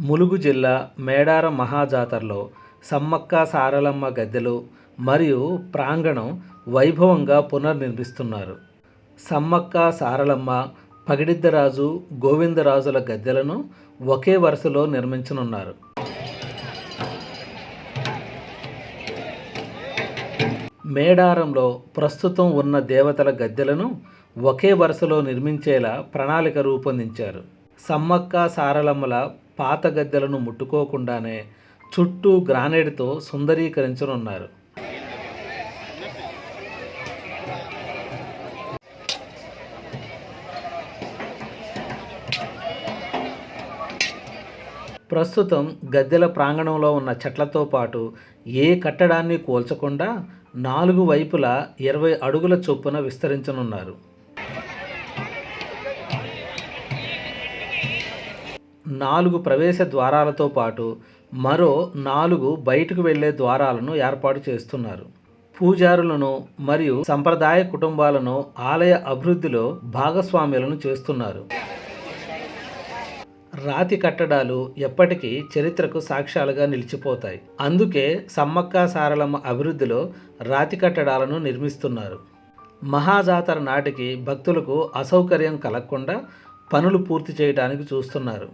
ములుగు జిల్లా మేడారం మహాజాతరలో సమ్మక్క సారలమ్మ గద్దెలు మరియు ప్రాంగణం వైభవంగా పునర్నిర్మిస్తున్నారు. సమ్మక్క సారలమ్మ పగిడిద్దరాజు గోవిందరాజుల గద్దెలను ఒకే వరుసలో నిర్మించనున్నారు. మేడారంలో ప్రస్తుతం ఉన్న దేవతల గద్దెలను ఒకే వరుసలో నిర్మించేలా ప్రణాళిక రూపొందించారు. సమ్మక్క సారలమ్మల పాత గద్దెలను ముట్టుకోకుండానే చుట్టూ గ్రానైడ్తో సుందరీకరించనున్నారు. ప్రస్తుతం గద్దెల ప్రాంగణంలో ఉన్న చెట్లతో పాటు ఏ కట్టడాన్ని కోల్చకుండా నాలుగు వైపులా ఇరవై అడుగుల చొప్పున విస్తరించనున్నారు. నాలుగు ప్రవేశ ద్వారాలతో పాటు మరో నాలుగు బయటకు వెళ్ళే ద్వారాలను ఏర్పాటు చేస్తున్నారు. పూజారులను మరియు సంప్రదాయ కుటుంబాలను ఆలయ అభివృద్ధిలో భాగస్వామ్యులను చేస్తున్నారు. రాతి కట్టడాలు ఎప్పటికీ చరిత్రకు సాక్ష్యాలుగా నిలిచిపోతాయి. అందుకే సమ్మక్క సారలమ్మ అభివృద్ధిలో రాతి కట్టడాలను నిర్మిస్తున్నారు. మహాజాతర నాటికి భక్తులకు అసౌకర్యం కలగకుండా పనులు పూర్తి చేయడానికి చూస్తున్నారు.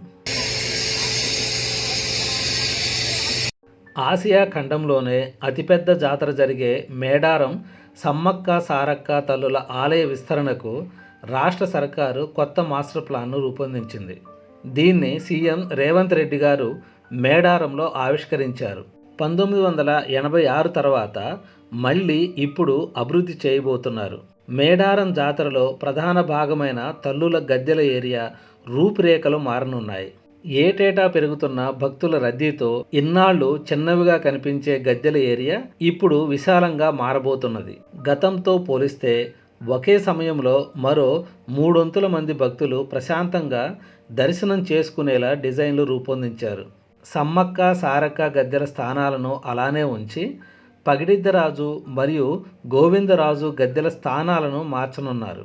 ఆసియా ఖండంలోనే అతిపెద్ద జాతర జరిగే మేడారం సమ్మక్క సారక్క తల్లుల ఆలయ విస్తరణకు రాష్ట్ర సర్కారు కొత్త మాస్టర్ ప్లాన్ను రూపొందించింది. దీన్ని సీఎం రేవంత్ రెడ్డి గారు మేడారంలో ఆవిష్కరించారు. పంతొమ్మిది వందల ఎనభై ఆరు తర్వాత మళ్ళీ ఇప్పుడు అభివృద్ధి చేయబోతున్నారు. మేడారం జాతరలో ప్రధాన భాగమైన తల్లుల గద్దెల ఏరియా రూపురేఖలు మారనున్నాయి. ఏటేటా పెరుగుతున్న భక్తుల రద్దీతో ఇన్నాళ్ళు చిన్నవిగా కనిపించే గద్దెల ఏరియా ఇప్పుడు విశాలంగా మారబోతున్నది. గతంతో పోలిస్తే ఒకే సమయంలో మరో మూడొంతుల మంది భక్తులు ప్రశాంతంగా దర్శనం చేసుకునేలా డిజైన్లు రూపొందించారు. సమ్మక్క సారక్క గద్దెల స్థానాలను అలానే ఉంచి పగిడిద్దరాజు మరియు గోవిందరాజు గద్దెల స్థానాలను మార్చనున్నారు.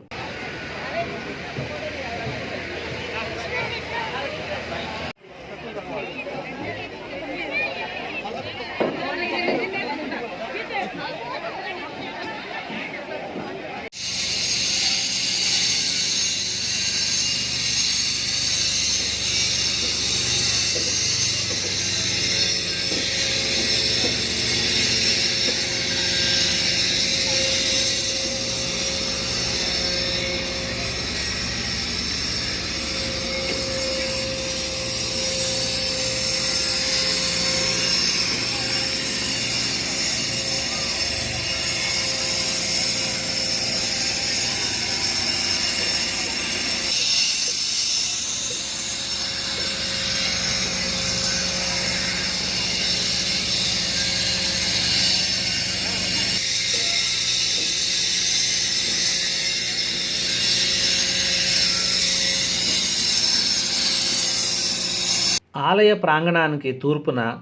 ఆలయ ప్రాంగణానికి తూర్పున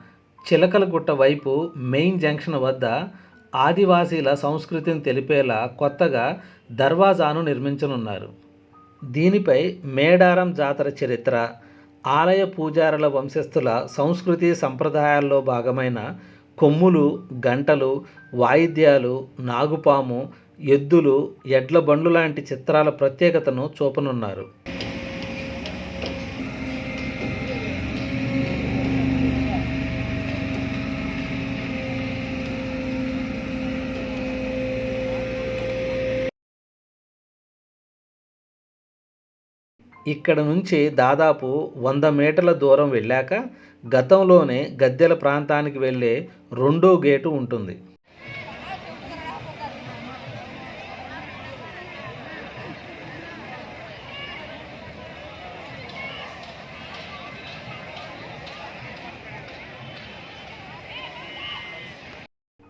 చిలకలగుట్ట వైపు మెయిన్ జంక్షన్ వద్ద ఆదివాసీల సంస్కృతిని తెలిపేలా కొత్తగా దర్వాజాను నిర్మించనున్నారు. దీనిపై మేడారం జాతర చరిత్ర ఆలయ పూజారుల వంశస్థుల సంస్కృతి సంప్రదాయాల్లో భాగమైన కొమ్ములు గంటలు వాయిద్యాలు నాగుపాము ఎద్దులు ఎడ్ల బండ్లు లాంటి చిత్రాల ప్రత్యేకతను చూపనున్నారు. ఇక్కడ నుంచి దాదాపు వంద మీటర్ల దూరం వెళ్ళాక గతంలోనే గద్దెల ప్రాంతానికి వెళ్ళే రెండో గేటు ఉంటుంది.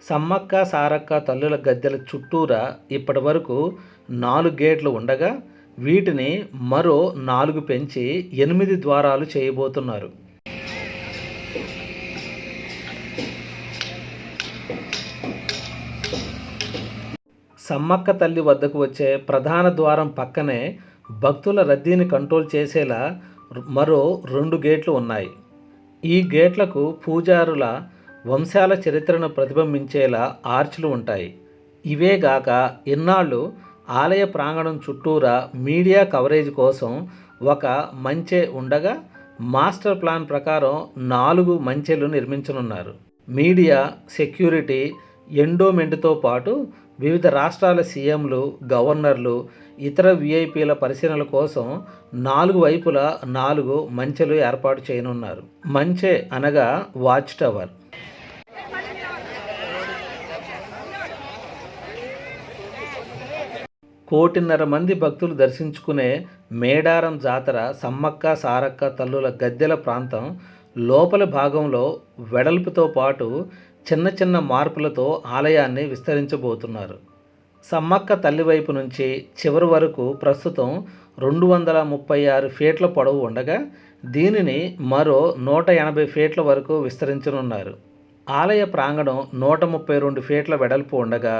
సమ్మక్క సారక్క తల్లుల గద్దెల చుట్టూరా ఇప్పటి వరకు నాలుగు గేట్లు ఉండగా వీటిని మరో నాలుగు పెంచి ఎనిమిది ద్వారాలు చేయబోతున్నారు. సమ్మక్క తల్లి వద్దకు వచ్చే ప్రధాన ద్వారం పక్కనే భక్తుల రద్దీని కంట్రోల్ చేసేలా మరో రెండు గేట్లు ఉన్నాయి. ఈ గేట్లకు పూజారుల వంశాల చరిత్రను ప్రతిబింబించేలా ఆర్చ్లు ఉంటాయి. ఇవేగాక ఇన్నాళ్ళు ఆలయ ప్రాంగణం చుట్టూరా మీడియా కవరేజ్ కోసం ఒక మంచె ఉండగా మాస్టర్ ప్లాన్ ప్రకారం నాలుగు మంచెలు నిర్మించనున్నారు. మీడియా సెక్యూరిటీ ఎండోమెంట్తో పాటు వివిధ రాష్ట్రాల సీఎంలు గవర్నర్లు ఇతర విఐపీల పరిశీలనల కోసం నాలుగు వైపులా నాలుగు మంచెలు ఏర్పాటు చేయనున్నారు. మంచె అనగా వాచ్ టవర్. కోటిన్నర మంది భక్తులు దర్శించుకునే మేడారం జాతర సమ్మక్క సారక్క తల్లుల గద్దెల ప్రాంతం లోపల భాగంలో వెడల్పుతో పాటు చిన్న చిన్న మార్పులతో ఆలయాన్ని విస్తరించబోతున్నారు. సమ్మక్క తల్లి వైపు నుంచి చివరి వరకు ప్రస్తుతం రెండు వందల ముప్పై ఆరు ఫీట్ల పొడవు ఉండగా దీనిని మరో నూట ఎనభై ఫీట్ల వరకు విస్తరించనున్నారు. ఆలయ ప్రాంగణం నూట ముప్పై రెండు ఫీట్ల వెడల్పు ఉండగా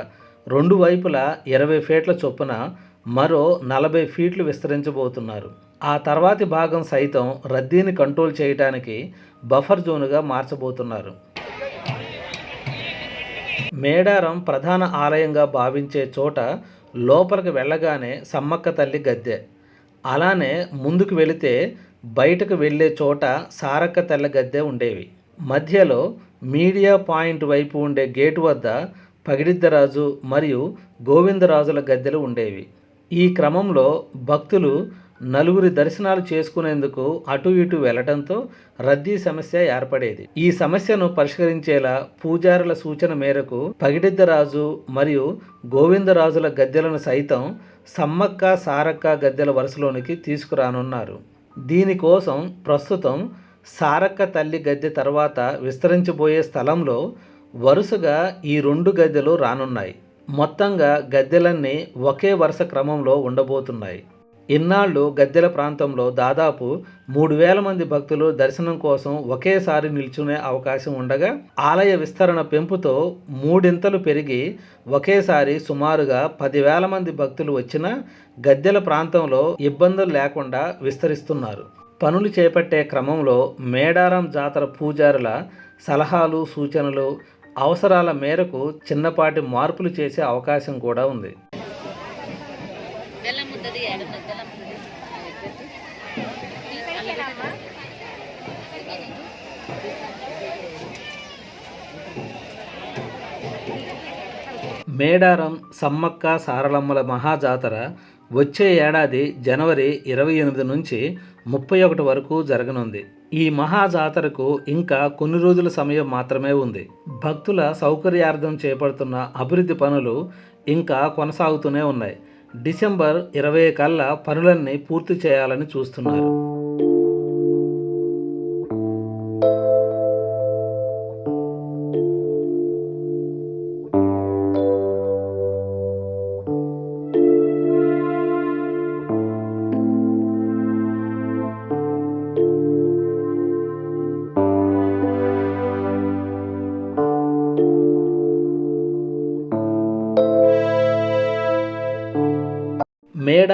రెండు వైపులా ఇరవై ఫీట్ల చొప్పున మరో నలభై ఫీట్లు విస్తరించబోతున్నారు. ఆ తర్వాతి భాగం సైతం రద్దీని కంట్రోల్ చేయడానికి బఫర్ జోనుగా మార్చబోతున్నారు. మేడారం ప్రధాన ఆలయంగా భావించే చోట లోపలికి వెళ్ళగానే సమ్మక్క తల్లి గద్దె. అలానే ముందుకు వెళితే బయటకు వెళ్ళే చోట సారక్క తల్లి గద్దె ఉండేవి. మధ్యలో మీడియా పాయింట్ వైపు ఉండే గేటు వద్ద పగిడిద్దరాజు మరియు గోవిందరాజుల గద్దెలు ఉండేవి. ఈ క్రమంలో భక్తులు నలుగురి దర్శనాలు చేసుకునేందుకు అటు ఇటు వెళ్ళడంతో రద్దీ సమస్య ఏర్పడేది. ఈ సమస్యను పరిష్కరించేలా పూజారుల సూచన మేరకు పగిడిద్దరాజు మరియు గోవిందరాజుల గద్దెలను సైతం సమ్మక్క సారక్క గద్దెల వరుసలోనికి తీసుకురానున్నారు. దీనికోసం ప్రస్తుతం సారక్క తల్లి గద్దె తర్వాత విస్తరించబోయే స్థలంలో వరుసగా ఈ రెండు గద్దెలు రానున్నాయి. మొత్తంగా గద్దెలన్నీ ఒకే వరుస క్రమంలో ఉండబోతున్నాయి. ఇన్నాళ్ళు గద్దెల ప్రాంతంలో దాదాపు మూడు వేల మంది భక్తులు దర్శనం కోసం ఒకేసారి నిల్చునే అవకాశం ఉండగా ఆలయ విస్తరణ పెంపుతో మూడింతలు పెరిగి ఒకేసారి సుమారుగా పదివేల మంది భక్తులు వచ్చిన గద్దెల ప్రాంతంలో ఇబ్బందులు లేకుండా విస్తరిస్తున్నారు. పనులు చేపట్టే క్రమంలో మేడారం జాతర పూజారుల సలహాలు సూచనలు అవసరాల మేరకు చిన్నపాటి మార్పులు చేసే అవకాశం కూడా ఉంది. మేడారం సమ్మక్క సారలమ్మల మహాజాతర వచ్చే ఏడాది జనవరి ఇరవై ఎనిమిది నుంచి ముప్పై ఒకటి వరకు జరగనుంది. ఈ మహాజాతరకు ఇంకా కొన్ని రోజుల సమయం మాత్రమే ఉంది. భక్తుల సౌకర్యార్థం చేపడుతున్న అభివృద్ధి పనులు ఇంకా కొనసాగుతూనే ఉన్నాయి. డిసెంబర్ ఇరవై కల్లా పనులన్నీ పూర్తి చేయాలని చూస్తున్నారు.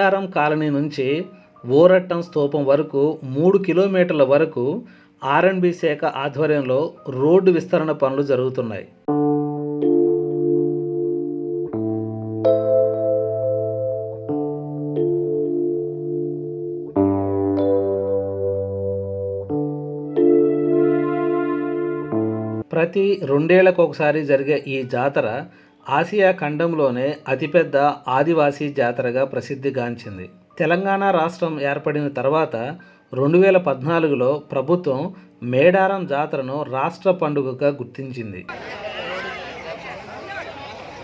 బయ్యారం కాలనీ నుంచి ఓరట్టం స్తూపం వరకు మూడు కిలోమీటర్ల వరకు ఆర్ఎండ్బి శాఖ ఆధ్వర్యంలో రోడ్డు విస్తరణ పనులు జరుగుతున్నాయి. ప్రతి రెండేళ్ళకు ఒకసారి జరిగే ఈ జాతర ఆసియా ఖండంలోనే అతిపెద్ద ఆదివాసీ జాతరగా ప్రసిద్ధిగాంచింది తెలంగాణ రాష్ట్రం ఏర్పడిన తర్వాత రెండు వేల పద్నాలుగులో ప్రభుత్వం మేడారం జాతరను రాష్ట్ర పండుగగా గుర్తించింది.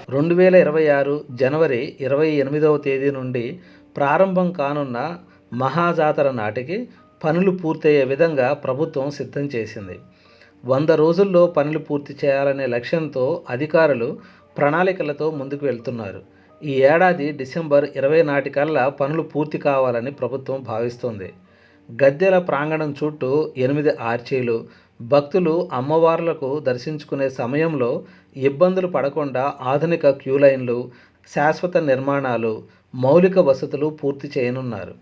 రెండు వేల ఇరవై ఆరు జనవరి ఇరవై ఎనిమిదవ తేదీ నుండి ప్రారంభం కానున్న మహాజాతర నాటికి పనులు పూర్తయ్యే విధంగా ప్రభుత్వం సిద్ధం చేసింది. వంద రోజుల్లో పనులు పూర్తి చేయాలనే లక్ష్యంతో అధికారులు ప్రణాళికలతో ముందుకు వెళ్తున్నారు. ఈ ఏడాది డిసెంబర్ ఇరవై నాటికల్లా పనులు పూర్తి కావాలని ప్రభుత్వం భావిస్తోంది. గద్దెల ప్రాంగణం చుట్టూ ఎనిమిది ఆర్చీలు. భక్తులు అమ్మవార్లకు దర్శించుకునే సమయంలో ఇబ్బందులు పడకుండా ఆధునిక క్యూ లైన్లు శాశ్వత నిర్మాణాలు మౌలిక వసతులు పూర్తి చేయనున్నారు.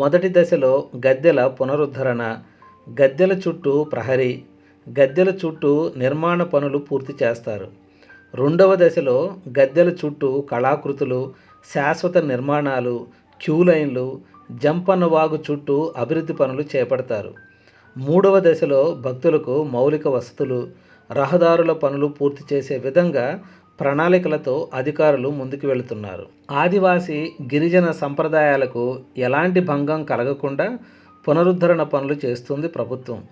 మొదటి దశలో గద్దెల పునరుద్ధరణ గద్దెల చుట్టూ ప్రహరీ గద్దెల చుట్టూ నిర్మాణ పనులు పూర్తి చేస్తారు. రెండవ దశలో గద్దెల చుట్టూ కళాకృతులు శాశ్వత నిర్మాణాలు క్యూ లైన్లు జంపన్న వాగు చుట్టూ అభివృద్ధి పనులు చేపడతారు. మూడవ దశలో భక్తులకు మౌలిక వసతులు రహదారుల పనులు పూర్తి చేసే విధంగా ప్రణాళికలతో అధికారులు ముందుకు వెళుతున్నారు. ఆదివాసీ గిరిజన సంప్రదాయాలకు ఎలాంటి భంగం కలగకుండా పునరుద్ధరణ పనులు చేస్తుంది ప్రభుత్వం.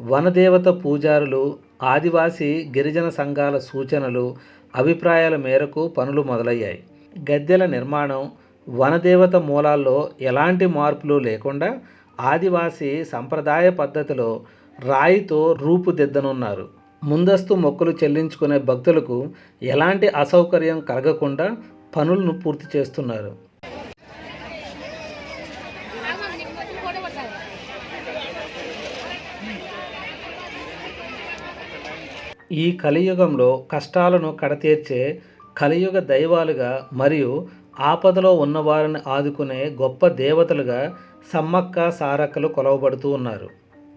వనదేవత పూజారులు ఆదివాసీ గిరిజన సంఘాల సూచనలు అభిప్రాయాల మేరకు పనులు మొదలయ్యాయి. గద్దెల నిర్మాణం వనదేవత మూలాల్లో ఎలాంటి మార్పులు లేకుండా ఆదివాసీ సంప్రదాయ పద్ధతిలో రాయితో రూపుదిద్దనున్నారు. ముందస్తు మొక్కులు చెల్లించుకునే భక్తులకు ఎలాంటి అసౌకర్యం కలగకుండా పనులను పూర్తి చేస్తున్నారు. ఈ కలియుగంలో కష్టాలను కడతీర్చే కలియుగ దైవాలుగా మరియు ఆపదలో ఉన్నవారిని ఆదుకునే గొప్ప దేవతలుగా సమ్మక్క సారక్కలు కొలవబడుతూ ఉన్నారు.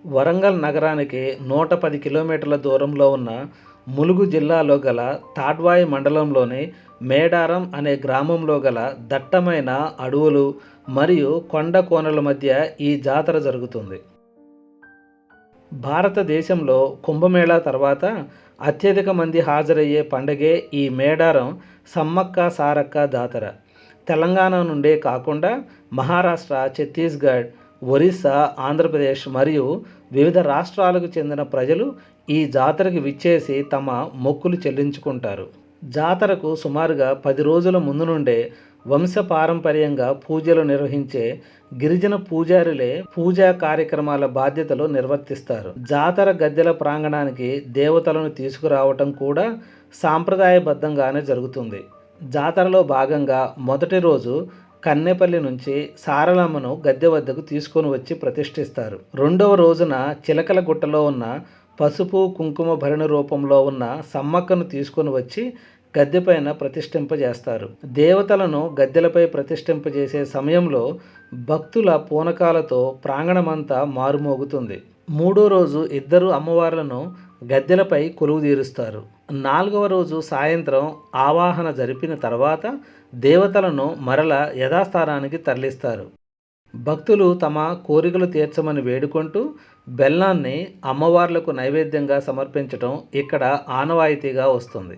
వరంగల్ నగరానికి నూట పది కిలోమీటర్ల దూరంలో ఉన్న ములుగు జిల్లాలో గల తాడ్వాయి మండలంలోని మేడారం అనే గ్రామంలో గల దట్టమైన అడవులు మరియు కొండ కోనల మధ్య ఈ జాతర జరుగుతుంది. భారతదేశంలో కుంభమేళా తర్వాత అత్యధిక మంది హాజరయ్యే పండగే ఈ మేడారం సమ్మక్క సారక్క జాతర తెలంగాణ నుండే కాకుండా మహారాష్ట్ర ఛత్తీస్గఢ్ ఒరిస్సా ఆంధ్రప్రదేశ్ మరియు వివిధ రాష్ట్రాలకు చెందిన ప్రజలు ఈ జాతరకు విచ్చేసి తమ మొక్కులు చెల్లించుకుంటారు. జాతరకు సుమారుగా పది రోజుల ముందు నుండే వంశపారంపర్యంగా పూజలు నిర్వహించే గిరిజన పూజారులే పూజా కార్యక్రమాల బాధ్యతలు నిర్వర్తిస్తారు. జాతర గద్దెల ప్రాంగణానికి దేవతలను తీసుకురావటం కూడా సాంప్రదాయబద్ధంగానే జరుగుతుంది. జాతరలో భాగంగా మొదటి రోజు కన్నెపల్లి నుంచి సారలమ్మను గద్దె వద్దకు తీసుకొని వచ్చి ప్రతిష్ఠిస్తారు. రెండవ రోజున చిలకల గుట్టలో ఉన్న పసుపు కుంకుమ భరణ రూపంలో ఉన్న సమ్మక్కను తీసుకొని వచ్చి గద్దెపైన ప్రతిష్ఠింపజేస్తారు. దేవతలను గద్దెలపై ప్రతిష్ఠింపజేసే సమయంలో భక్తుల పూనకాలతో ప్రాంగణమంతా మారుమోగుతుంది. మూడో రోజు ఇద్దరు అమ్మవార్లను గద్దెలపై కొలువు తీరుస్తారు. నాలుగవ రోజు సాయంత్రం ఆవాహన జరిపిన తర్వాత దేవతలను మరల యథాస్థానానికి తరలిస్తారు. భక్తులు తమ కోరికలు తీర్చమని వేడుకుంటూ బెల్లాన్ని అమ్మవార్లకు నైవేద్యంగా సమర్పించడం ఇక్కడ ఆనవాయితీగా వస్తుంది.